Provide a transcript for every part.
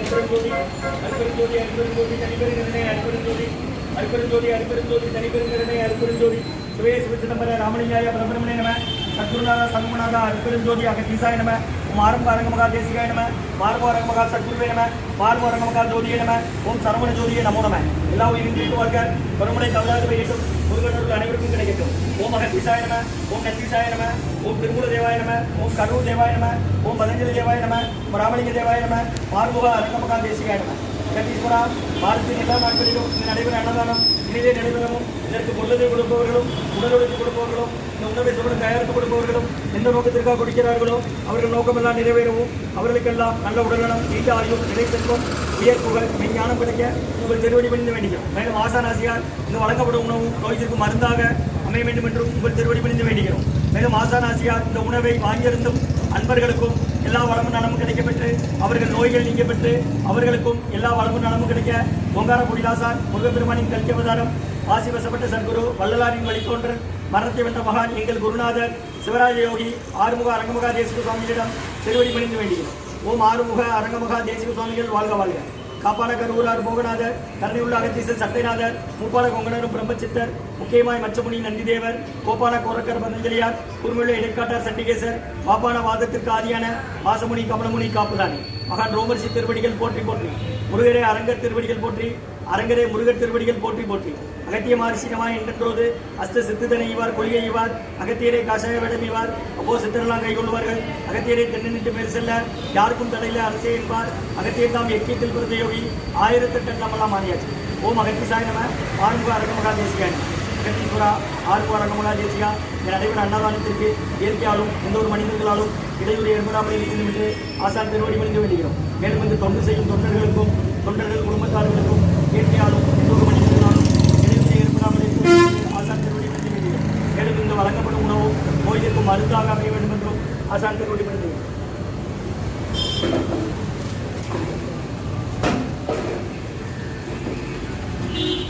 அற்பெருஞ்சோதி அற்பெருஞ்சோதி அற்பெருஞ்சோதி தனிபெருங்கருணை அற்பெருஞ்சோதி அற்பெருஞ்சோதி அற்பெருஞ்சோதி தனிபெருங்கருணை அற்பெருஞ்சோதி சிவே சிவச்சிதம்பர ராமலிங்காய பரபிரமணே நம. சத்குருநாத சண்முகநாத அற்பெருஞ்சோதி அகத்தீசாய நம ஓம் ஆரம்ப அரங்கமகா தேசிகாய நம மார்போ சத்குருவே நம மார்போ அரங்கமகா ஜோதியே நம ஓம் சரவண ஜோதியே நமோ நம. எல்லா உயிரின் வாழ்க பருமனை தமிழாக வைக்கட்டும் முருகனர்கள் அனைவருக்கும் கிடைக்கட்டும். ஓம் அகத்தீசாய நம ஓம் நத்தீசாய நம ஓம் திருமூல தேவாய நம ஓம் கரூர் தேவாய நம ஓம் பதஞ்சலி தேவாய நம ஓம் தேவாய நம மார்புக அரங்கமகா தேசிகாய நம. கட்டீஸ்வரா பாரதிய எல்லா நாட்களிலும் இந்த நடைபெற அன்னதானம். இனிதே நடைபெறவும் இதற்கு பொருளதை கொடுப்பவர்களும் உடலுறுதி கொடுப்பவர்களும் இந்த உணவை சுவடு தயாரித்து கொடுப்பவர்களும் எந்த நோக்கத்திற்காக கொடுக்கிறார்களோ அவர்கள் நோக்கமெல்லாம் நிறைவேறவும் அவர்களுக்கெல்லாம் நல்ல உடல்நலம் நீண்ட ஆயுள் நிலை செல்வம் உயர் புகழ் மெஞ்ஞானம் கிடைக்க உங்கள் திருவடி பணிந்து வேண்டிக்கிறோம் மேலும் ஆசானாசியால் இந்த வழங்கப்படும் உணவு நோய்க்கு மருந்தாக அமைய வேண்டும் என்றும் உங்கள் திருவடி பணிந்து வேண்டுகிறோம் மேலும் ஆசானாசியார் இந்த உணவை வாங்கியிருந்தும் அன்பர்களுக்கும் எல்லா வளமும் நலமும் கிடைக்கப்பெற்று அவர்கள் நோய்கள் நீங்க பெற்று அவர்களுக்கும் எல்லா வளமும் நலமும் கிடைக்க பொங்கார குடிலாசார் முருகப்பெருமானின் கல்வி அவதாரம் ஆசி வசப்பட்ட வள்ளலாரின் வழித்தோன்றல் மரணத்தை வென்ற மகான் எங்கள் குருநாதர் சிவராஜ யோகி ஆறுமுக அரங்கமுகா தேசிக சுவாமிகளிடம் திருவடி பணிந்து வேண்டியது ஓம் ஆறுமுக அரங்கமுகா தேசிக சுவாமிகள் வாழ்க வாழ்க. காப்பான ஊரார் மோகநாதர் கருணையுள்ள அகத்தீசர் சட்டைநாதர் மூப்பால கொங்கனரும் பிரம்மச்சித்தர் முக்கியமாய் மச்சமுனி நந்திதேவர் கோபால கோரக்கர் பதஞ்சலியார் குறுமுள்ள இடைக்காட்டார் சண்டிகேசர் பாப்பான வாதத்திற்கு ஆதியான வாசமுனி கமலமுனி காப்புதானி. மகான் ரோமர்சி திருவடிகள் போற்றி போற்றி முருகரே அரங்கர் திருவடிகள் போற்றி அரங்கரே முருகர் திருவடிகள் போற்றி போற்றி. அகத்திய மகர்ஷினமாய் என்றென்றோது அஸ்த சித்துதனை இவார் கொள்கை இவார் அகத்தியரை காஷாய வேடம் இவார் அப்போ சித்தரெல்லாம் கைகொள்வார்கள் அகத்தியரை தென்னனிட்டு மேல் செல்ல யாருக்கும் தடையில அரசே என்பார். அகத்தியர் தாம் எக்கியத்தில் பிறந்த யோகி ஆயிரத்தெட்டு நம்மளாம் மாறியாச்சு. ஓம் அகத்திசாய் நம ஆரம்ப அரங்கமகா தேசிகாய் அகத்தீஸ்வரா ஆறுமுக அரங்கமகா தேசியா என் நடைபெற அன்னதானத்திற்கு இயற்கையாலும் எந்த ஒரு மனிதர்களாலும் இடையூறு ஏற்படாமல் இருக்கிறது என்று ஆசான் திருவடி மணிந்து வேண்டுகிறோம். மேலும் இந்த தொண்டு செய்யும் தொண்டர்களுக்கும் தொண்டர்கள் குடும்பத்தார்களுக்கும் இயற்கையாலும் எந்த ஒரு மனிதர்களாலும் இடையூறு ஏற்படாமல் இருக்கிறது என்று ஆசான் திருவடி மணிந்து வேண்டுகிறோம் மேலும் இந்த வழங்கப்படும் உணவும் நோய்களுக்கு மருந்தாக அமைய வேண்டும் என்றும் ஆசான் திருவடி மணிந்து வேண்டுகிறோம்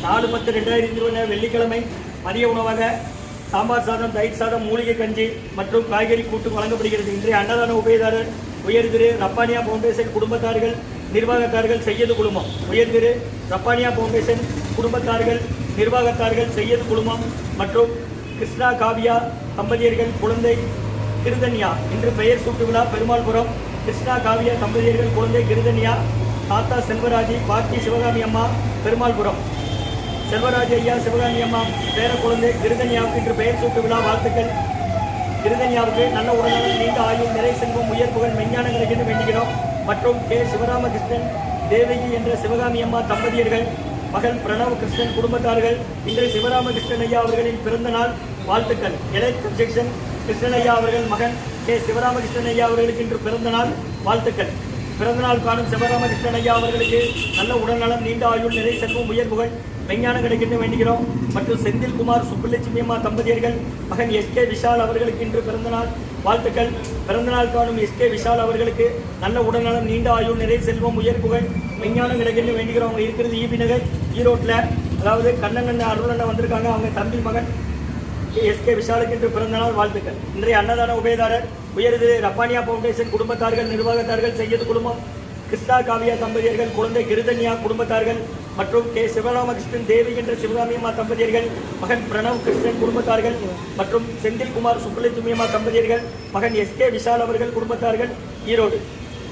நாலு பத்து ரெண்டாயிரத்தி இருபது வெள்ளிக்கிழமை மதிய உணவாக சாம்பார் சாதம் தயிர் சாதம் மூலிகை கஞ்சி மற்றும் காய்கறி கூட்டு வழங்கப்படுகிறது. இன்றைய அன்னதான உபயதாரர் உயர் திரு ரப்பானியா பவுண்டேஷன் குடும்பத்தார்கள் நிர்வாகத்தார்கள் செய்யது குழுமம். உயர் திரு ரப்பானியா பவுண்டேஷன் குடும்பத்தார்கள் நிர்வாகத்தார்கள் செய்யது குழுமம் மற்றும் கிருஷ்ணா காவியா தம்பதியர்கள் குழந்தை கிருதன்யா. இன்று பெயர் சூட்டு விழா பெருமாள்புரம். கிருஷ்ணா காவியா தம்பதியர்கள் குழந்தை கிருதன்யா தாத்தா செல்வராஜி பார்த்தி சிவகாமி அம்மா பெருமாள்புரம். செல்வராஜ் ஐயா சிவகாமி அம்மா பேர குழந்தை கிருதன்யாவுக்கு இன்று பெயர் சூட்டு விழா வாழ்த்துக்கள். கிருதன்யாவுக்கு நல்ல உடல்நலம் நீண்ட ஆயுள் நிறை செல்வம் உயர் புகழ் மெஞ்ஞானம் என்று வேண்டுகிறோம். மற்றும் கே. சிவராமகிருஷ்ணன் தேவகி என்ற சிவகாமி அம்மா தம்பதியர்கள் மகன் பிரணவ கிருஷ்ணன் குடும்பத்தார்கள் இன்று சிவராமகிருஷ்ணன் ஐயா அவர்களின் பிறந்த நாள் வாழ்த்துக்கள். எலக்ட் செக்ஷன் கிருஷ்ணன் ஐயா அவர்கள் மகன் கே. சிவராமகிருஷ்ணன் ஐயா அவர்களுக்கு இன்று பிறந்த நாள் வாழ்த்துக்கள். பிறந்தநாள் காணும் சிவராமகிருஷ்ணன் ஐயா அவர்களுக்கு நல்ல உடல்நலம் நீண்ட ஆயுள் நிறை செல்வம் உயர் புகழ் மெஞ்ஞானம் கிடைக்கட்டும் வேண்டுகிறோம். மற்றும் செந்தில்குமார் சுப்புலட்சுமி அம்மா தம்பதியர்கள் மகன் எஸ் கே விஷால் அவர்களுக்கு இன்று பிறந்தநாள். வாழ்த்துக்கள். பிறந்தநாள் காணும் எஸ் கே விஷால் அவர்களுக்கு நல்ல உடல்நலம் நீண்ட ஆயுள் நிறை செல்வம் உயர் புகழ் மெஞ்ஞானம் கிடைக்கின்ற வேண்டுகிறோம். அவங்க இருக்கிறது ஈபி நகர் ஈரோட்டில். அதாவது கண்ணன் அருளண்ணன் வந்திருக்காங்க. அவங்க தம்பி மகன் எஸ் கே விஷாலுக்கு இன்று பிறந்தநாள். வாழ்த்துக்கள். இன்றைய அன்னதான உபயதாரர் உயர்து ரப்பானியா ஃபவுண்டேஷன் குடும்பத்தார்கள் நிர்வாகத்தார்கள் செய்யது குடும்பம் கிருஷ்ணா காவியா தம்பதியர்கள் குழந்தை கிருதன்யா குடும்பத்தார்கள் மற்றும் கே சிவராமகிருஷ்ணன் தேவி என்ற சிவகாமியம்மா தம்பதியர்கள் மகன் பிரணவ் கிருஷ்ணன் குடும்பத்தார்கள் மற்றும் செந்தில்குமார் சுப்புலட்சுமியம்மா தம்பதியர்கள் மகன் எஸ் கே விஷால் அவர்கள் குடும்பத்தார்கள் ஈரோடு.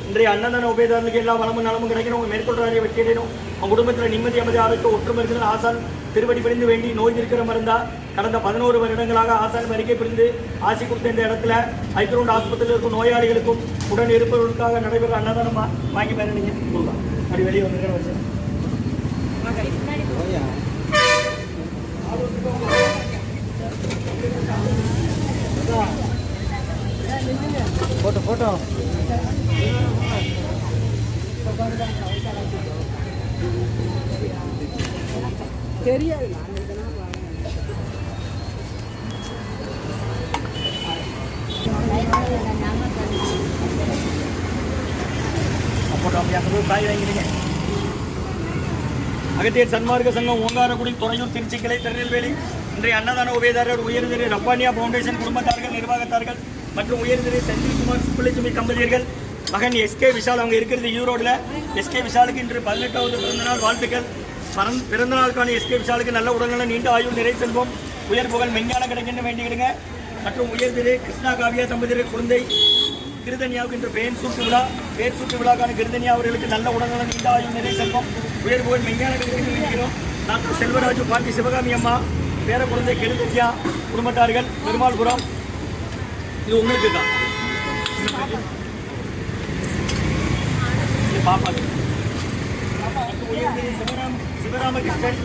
இன்றைய அன்னதான உபயதாரர்களுக்கு எல்லா வளமும் நலமும் கிடைக்கணும். உங்க மேற்கொள்றாரிய வெற்றியடையணும் உங்க குடும்பத்தில் நிம்மதி அமைதி ஆரோக்கிய ஒற்றுமை இருக்கிற ஆசான் திருவடி பிரிந்து வேண்டி நோய் இருக்கிற மருந்தா. கடந்த பதினோரு வருடங்களாக ஆசான் அறிக்கை பிரிந்து ஆசி கொடுத்த இந்த இடத்துல ஐக்ரௌண்ட் ஆஸ்பத்திரியில் இருக்கும் நோயாளிகளுக்கும் உடன் இருப்பவர்களுக்காக நடைபெற அன்னதானம் வாங்கி பாரு கொடுக்கலாம் அப்படி வெளியே வந்துருக்கிற போட்டோ தெரியாது காய் வாங்கிடுங்க அகத்தியர் சன்மார்க்க சங்கம் ஓங்காரக்குடி துறையூர் திருச்சிக்கிளை திருநெல்வேலி இன்றைய அன்னதான உபயதாரர் உயர்திரு ரப்பானியா ஃபவுண்டேஷன் குடும்பத்தார்கள் நிர்வாகத்தார்கள் மற்றும் உயர்திரு செந்தில்குமார் சுப்புலட்சுமி தம்பதியர்கள் மகன் எஸ்கே விஷால் அவங்க இருக்கிறது ஈரோடில். எஸ்கே விஷாலுக்கு இன்று பதினெட்டாவது பிறந்தநாள் வாழ்த்துக்கள். பரந் பிறந்தநாளுக்கான எஸ்கே விஷாலுக்கு நல்ல உடல்நல நீண்ட ஆயுள் நிறை செல்வோம். உயர் புகழ் மெஞ்ஞானம் கிடைக்கின்ற வேண்டிக்கிடுங்க. மற்றும் உயர்திரு கிருஷ்ணா காவியா தம்பதியர் குழந்தை கிருதனியாவுக்கு இன்று பெயர் சூட்டு விழா. பெயர் சூட்டு விழாக்கான கிருதனியா அவர்களுக்கு நல்ல உடல்நல நீண்ட ஆயுள் நிறை செல்வம். உயர் புகழ் மெஞ்ஞானம் கிடைக்கணும்னு வேண்டிக்கிறோம். டாக்டர் செல்வராஜு பாட்டி சிவகாமி அம்மா பேர குழந்தை கிருதன்யா குடும்பத்தார்கள் பெருமாள்புரம் இது உங்களுக்கு தான். இது பாப்பாக்கு உயர்திரு சிவராமகிருஷ்ணன்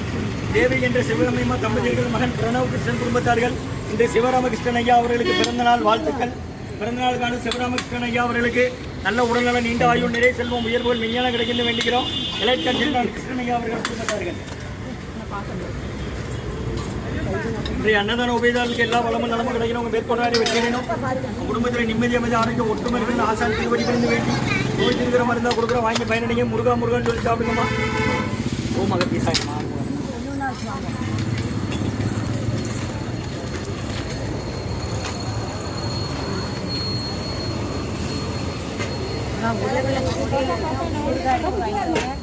தேவி என்ற சிவராமய்யம்மா தம்பதியர்கள் மகன் பிரணவ் கிருஷ்ணன் குடும்பத்தார்கள். இன்று சிவராமகிருஷ்ணன் ஐயா அவர்களுக்கு பிறந்தநாள் வாழ்த்துக்கள். பிறந்த நாளுக்கான சிவராமகிருஷ்ணன் ஐயா அவர்களுக்கு நல்ல உடல்நல நீண்ட ஆயுள் நிறை செல்வம் உயர்வுகள் விஞ்ஞானம் கிடைக்கின்ற வேண்டுகிறோம். எலக்ட்ரன் ஜெனரல் கிருஷ்ணன் ஐயா அவர்கள் குடும்பத்தார்கள். இன்றைய அன்னதான உபயதாளுக்கு எல்லா வளமும் நலமும் கிடைக்கணும் உங்க மேற்கொண்டாடி வெற்றி வேணும் குடும்பத்தில் நிம்மதி அமைதி ஆரோக்கியம் ஒற்றுமை இருந்து ஆசான் திருவடி பிரிந்து வேண்டி நோய் திருக்கிற மாதிரி மருந்தா கொடுக்குற வாங்கி பயனடைங்க முருகா முருகன் சொல்லி சாப்பிடுங்கம்மா ஓ மகத்தி சாயமா நான் உள்ள பாத்திரம்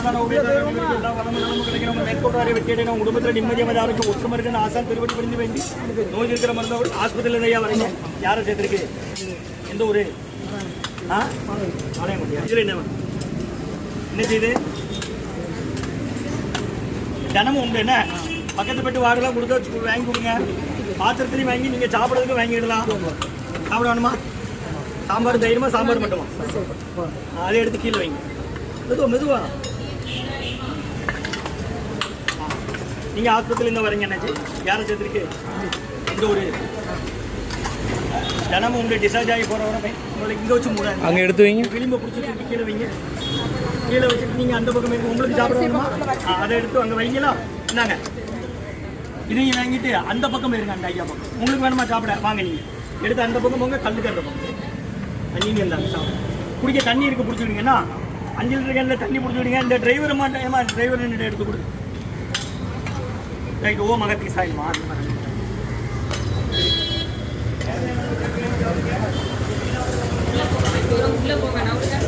அன்னதான உபயதாளுக்கு எல்லா வளமும் நலமும் கிடைக்கணும். உங்க மேற்கொண்டாடி வெற்றியடையணும். குடும்பத்தில் நிம்மதி அமைதி ஆரோக்கியம் ஒற்றுமை இருக்குன்னு ஆசான் திருவடி பிரிந்து வேண்டி நோய் இருக்கிற மருந்தா ஆஸ்பத்திரியில் ஐயா வரீங்க யாரை சேர்த்துருக்கு? எந்த ஊர்? ஆ? ஆலயங்குடியா இதில் என்ன என்ன செய்யுது தினமும் உண்டு என்ன? பக்கத்து பெட்டு வாடலாம் கொடுக்க வச்சு வாங்கி கொடுங்க. பாத்திரத்துலையும் வாங்கி நீங்கள் சாப்பிட்றதுக்கு வாங்கிடலாம். சாப்பிட வேணுமா? சாம்பார் தைரியமா சாம்பார் மட்டுமா? ஆ, அதை எடுத்து கீழே வைங்க. மெதுவா மெதுவா. நீங்கள் ஆஸ்பத்திரியிலேருந்து வரீங்க என்னாச்சு யாரை சேர்த்துருக்கு? இந்த ஒரு தினமும் உங்க டிஸ்சார்ஜ் ஆகி போகிறவரை உங்களுக்கு இங்கே வச்சு மூடாது அங்கே எடுத்து வைங்க. விளிம்பை பிடிச்சிட்டு கீழே வைங்க. கீழே வச்சுட்டு நீங்கள் அந்த பக்கம் உங்களுக்கு சாப்பிட வேணுமா? அதை எடுத்து அங்கே வைங்களா? இந்தாங்க. இதையும் வாங்கிட்டு அந்த பக்கம் இருங்க அந்த ஐயா பக்கம். உங்களுக்கு வேணுமா சாப்பிட? வாங்க நீங்கள் எடுத்து அந்த பக்கம் போங்க கல்லுக்கு அந்த பக்கம். நீங்கள் இருந்தாங்க சாப்பிட. குடிக்க தண்ணி இருக்கு பிடிச்சிடுங்கன்னா அஞ்சு லிட்டர் கேனில் தண்ணி பிடிச்சிடுங்க இந்த டிரைவர் மாட்டேன் ஏமா டிரைவர் நின்று எடுத்து கொடு. ரைட் ஓ மகத்தி சாயல்மா மாறி மாதிரி உள்ள போங்க